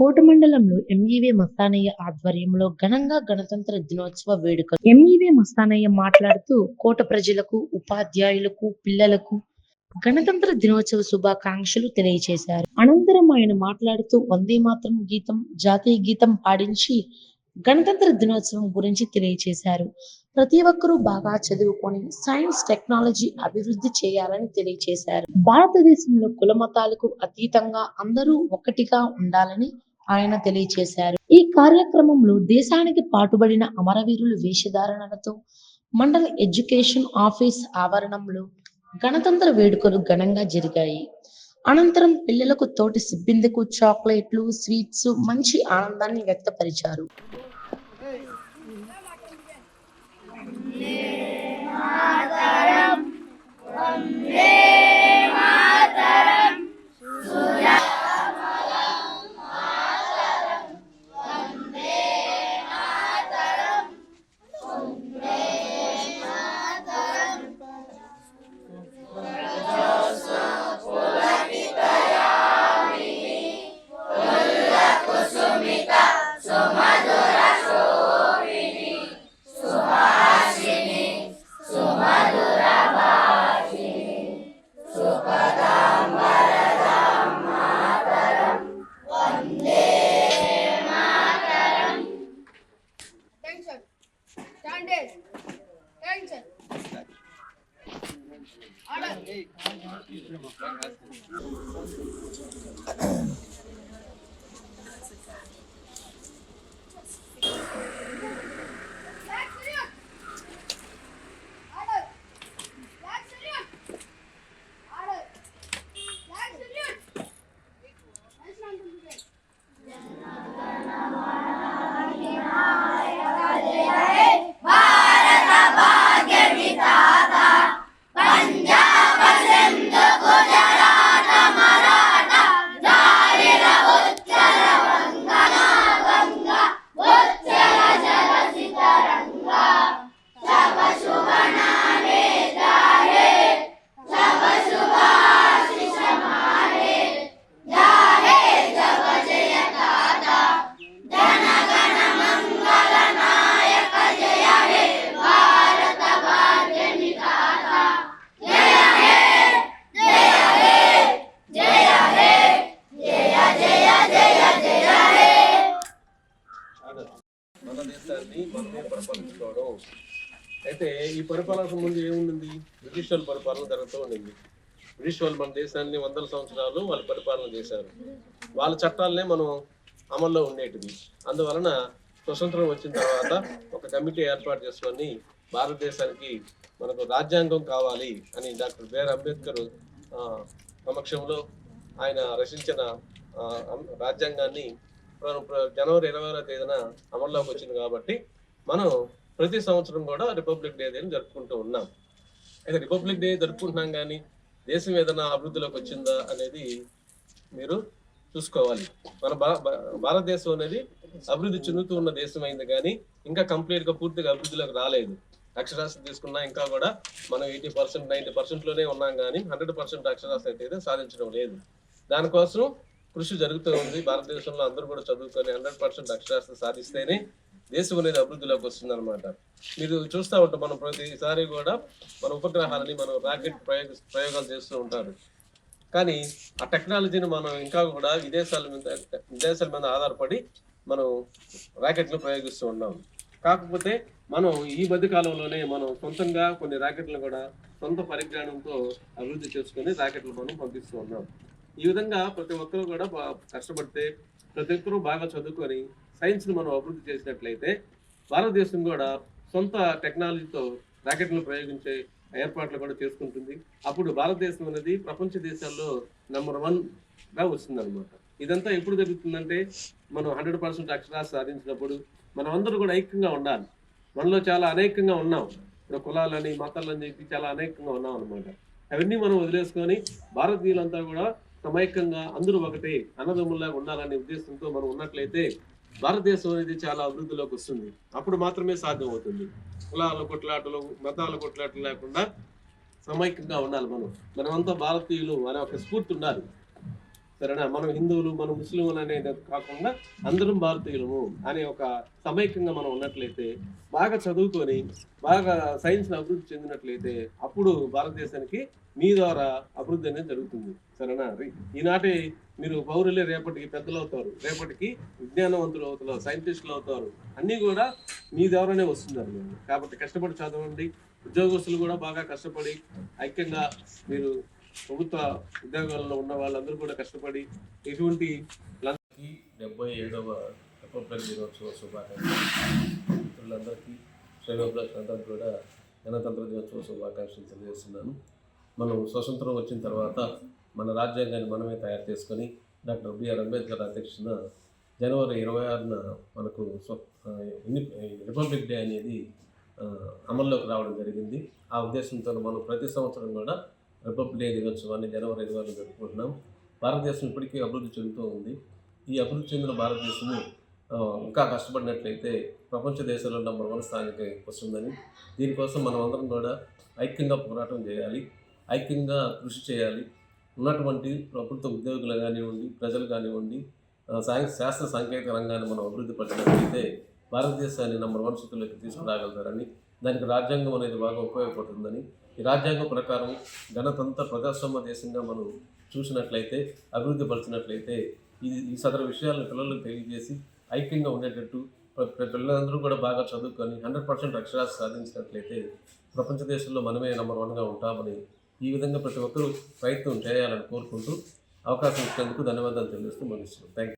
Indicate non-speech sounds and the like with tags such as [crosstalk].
కోట మండలంలో ఎంఈవే మస్తానయ్య ఆధ్వర్యంలో ఘనంగా గణతంత్ర దినోత్సవ వేడుకలు. ఎంఈవే మస్తానయ్య మాట్లాడుతూ కోట ప్రజలకు ఉపాధ్యాయులకు పిల్లలకు గణతంత్ర దినోత్సవ శుభాకాంక్షలు తెలియజేశారు అనంతరం ఆయన మాట్లాడుతూ వందే మాత్రం గీతం జాతీయ గీతం పాడించి గణతంత్ర దినోత్సవం గురించి తెలియజేశారు ప్రతి ఒక్కరూ బాగా చదువుకొని సైన్స్ టెక్నాలజీ అభివృద్ధి చేయాలని తెలియజేశారు భారతదేశంలో కుల మతాలకు అతీతంగా అందరూ ఒకటిగా ఉండాలని ఆయన తెలియజేశారు ఈ కార్యక్రమంలో దేశానికి పాటుబడిన అమరవీరులు వేషధారణలతో మండల ఎడ్యుకేషన్ ఆఫీస్ ఆవరణంలో గణతంత్ర వేడుకలు ఘనంగా జరిగాయి. అనంతరం పిల్లలకు తోటి సిబ్బందికు చాక్లెట్లు స్వీట్స్ మంచి ఆనందాన్ని వ్యక్తపరిచారు. Thank you. [coughs] అయితే ఈ పరిపాలన ముందు ఏముంది? బ్రిటిష్ వాళ్ళ పరిపాలన జరుగుతూ ఉండింది. బ్రిటిష్ వాళ్ళు మన దేశాన్ని వందల సంవత్సరాలు వాళ్ళు పరిపాలన చేశారు. వాళ్ళ చట్టాలనే మనం అమల్లో ఉండేటివి. అందువలన స్వతంత్రం వచ్చిన తర్వాత ఒక కమిటీ ఏర్పాటు చేసుకొని భారతదేశానికి మనకు రాజ్యాంగం కావాలి అని డాక్టర్ బిఆర్ అంబేద్కర్ సమక్షంలో ఆయన రచించిన రాజ్యాంగాన్ని జనవరి ఇరవై తేదీన అమల్లోకి వచ్చింది కాబట్టి మనం ప్రతి సంవత్సరం కూడా రిపబ్లిక్ డే అని జరుపుకుంటూ ఉన్నాం. అయితే రిపబ్లిక్ డే జరుపుకుంటున్నాం కానీ దేశం ఏదైనా అభివృద్ధిలోకి వచ్చిందా అనేది మీరు చూసుకోవాలి. మన భా- భా- భారతదేశం అనేది అభివృద్ధి చెందుతూ ఉన్న దేశం అయింది కానీ ఇంకా కంప్లీట్గా పూర్తిగా అభివృద్ధిలోకి రాలేదు. అక్షరాస్యత తీసుకున్నా ఇంకా కూడా మనం ఎయిటీ పర్సెంట్ నైన్టీ పర్సెంట్లోనే ఉన్నాం కానీ హండ్రెడ్ పర్సెంట్ అక్షరాస్యత అయితే సాధించడం లేదు. దానికోసం కృషి జరుగుతూ ఉంది. భారతదేశంలో అందరూ కూడా చదువుకొని హండ్రెడ్ పర్సెంట్ అక్షరాస్యత సాధిస్తేనే దేశం అనేది అభివృద్ధిలోకి వస్తుంది అనమాట మీరు చూస్తూ ఉంటాం మనం ప్రతిసారి కూడా మన ఉపగ్రహాలని మనం రాకెట్ ప్రయోగ ప్రయోగాలు చేస్తూ ఉంటారు. కానీ ఆ టెక్నాలజీని మనం ఇంకా కూడా విదేశాల మీద విదేశాల మీద ఆధారపడి మనం రాకెట్లు ప్రయోగిస్తూ ఉన్నాం. కాకపోతే మనం ఈ మధ్య కాలంలోనే మనం సొంతంగా కొన్ని ర్యాకెట్లు కూడా సొంత పరిజ్ఞానంతో అభివృద్ధి చేసుకొని ర్యాకెట్లు మనం పంపిస్తూ ఉన్నాం. ఈ విధంగా ప్రతి ఒక్కరూ కూడా కష్టపడితే ప్రతి ఒక్కరూ బాగా చదువుకొని సైన్స్ను మనం అభివృద్ధి చేసినట్లయితే భారతదేశం కూడా సొంత టెక్నాలజీతో ర్యాకెట్లను ప్రయోగించే ఏర్పాట్లు కూడా చేసుకుంటుంది. అప్పుడు భారతదేశం అనేది ప్రపంచ దేశాల్లో నెంబర్ వన్గా వస్తుందన్నమాట. వస్తుంది ఇదంతా ఎప్పుడు జరుగుతుందంటే మనం హండ్రెడ్ పర్సెంట్ అక్షరాలు సాధించినప్పుడు మనం అందరూ కూడా ఐక్యంగా ఉండాలి. మనలో చాలా అనేకంగా ఉన్నాం. ఇప్పుడు కులాలని మతాలని చెప్పి చాలా అనేకంగా ఉన్నాం అనమాట అవన్నీ మనం వదిలేసుకొని భారతీయులంతా కూడా సమైక్యంగా అందరూ ఒకటే అన్నదమ్ముల్లాగా ఉండాలనే ఉద్దేశంతో మనం ఉన్నట్లయితే భారతదేశం అనేది చాలా అభివృద్ధిలోకి వస్తుంది. అప్పుడు మాత్రమే సాధ్యం అవుతుంది కులాల కొట్లాటలు మతాల కొట్లాటలు లేకుండా సమైక్యంగా ఉండాలి మనం. మనమంతా భారతీయులు అనే ఒక స్ఫూర్తి ఉండాలి. సరేనా? మనం హిందువులు మనం ముస్లింలు అనేది కాకుండా అందరం భారతీయులము అనే ఒక సమైక్యంగా మనం ఉన్నట్లయితే బాగా చదువుకొని బాగా సైన్స్ని అభివృద్ధి చెందినట్లయితే అప్పుడు భారతదేశానికి మీ ద్వారా అభివృద్ధి అనేది జరుగుతుంది. సరేనా ఈనాటి మీరు పౌరులే రేపటికి పెద్దలు అవుతారు. రేపటికి విజ్ఞానవంతులు అవుతారు సైంటిస్టులు అవుతారు. అన్నీ కూడా మీ ద్వారానే వస్తుందండి. కాబట్టి కష్టపడి చదవండి. ఉద్యోగస్తులు కూడా బాగా కష్టపడి ఐక్యంగా మీరు ప్రభుత్వ ఉద్యోగాల్లో ఉన్న వాళ్ళందరూ కూడా కష్టపడి ఎటువంటి డెబ్బై ఏడవ రిపబ్లిక్ దినోత్సవ శుభాకాంక్షలు. మిత్రులందరికీ శ్రేయోభిలాషులందరికీ కూడా గణతంత్ర దినోత్సవ శుభాకాంక్షలు తెలియజేస్తున్నాను. మనం స్వతంత్రం వచ్చిన తర్వాత మన రాజ్యాంగాన్ని మనమే తయారు చేసుకొని డాక్టర్ బిఆర్ అంబేద్కర్ అధ్యక్షన జనవరి ఇరవై ఆరున మనకు స్వ- ఇన్ని- రిపబ్లిక్ డే అనేది అమల్లోకి రావడం జరిగింది. ఆ ఉద్దేశంతో మనం ప్రతి సంవత్సరం కూడా రిపబ్లిక్ డే దినోత్సవాన్ని జనవరి ఇరవై ఆరున జరుపుకుంటున్నాం. భారతదేశం ఇప్పటికీ అభివృద్ధి చెందుతూ ఉంది. ఈ అభివృద్ధి చెందిన భారతదేశము ఇంకా కష్టపడినట్లయితే ప్రపంచ దేశాల్లో నంబర్ వన్ స్థానానికి వస్తుందని. దీనికోసం మనం అందరం కూడా ఐక్యంగా పోరాటం చేయాలి. ఐక్యంగా కృషి చేయాలి. ఉన్నటువంటి ప్రభుత్వ ఉద్యోగులు కానివ్వండి ప్రజలు కానివ్వండి శాస్త్ర సాంకేతిక రంగాన్ని మనం అభివృద్ధి పడినట్లయితే భారతదేశాన్ని నంబర్ వన్ స్థితిలోకి తీసుకురాగలుగుతారని దానికి రాజ్యాంగం అనేది బాగా ఉపయోగపడుతుందని. ఈ రాజ్యాంగం ప్రకారం గణతంత్ర ప్రజాస్వామ్య దేశంగా మనం చూసినట్లయితే అభివృద్ధి పరిచినట్లయితే ఇది ఈ సదరు విషయాలను పిల్లలకు తెలియజేసి ఐక్యంగా ఉండేటట్టు పిల్లలందరూ కూడా బాగా చదువుకొని హండ్రెడ్ పర్సెంట్ అక్షరాలు సాధించినట్లయితే ప్రపంచ దేశంలో మనమే నెంబర్ వన్గా ఉంటామని ఈ విధంగా ప్రతి ఒక్కరూ ప్రయత్నం చేయాలని కోరుకుంటూ అవకాశం ఇచ్చినందుకు ధన్యవాదాలు తెలియజేస్తూ మనిషి థ్యాంక్ యూ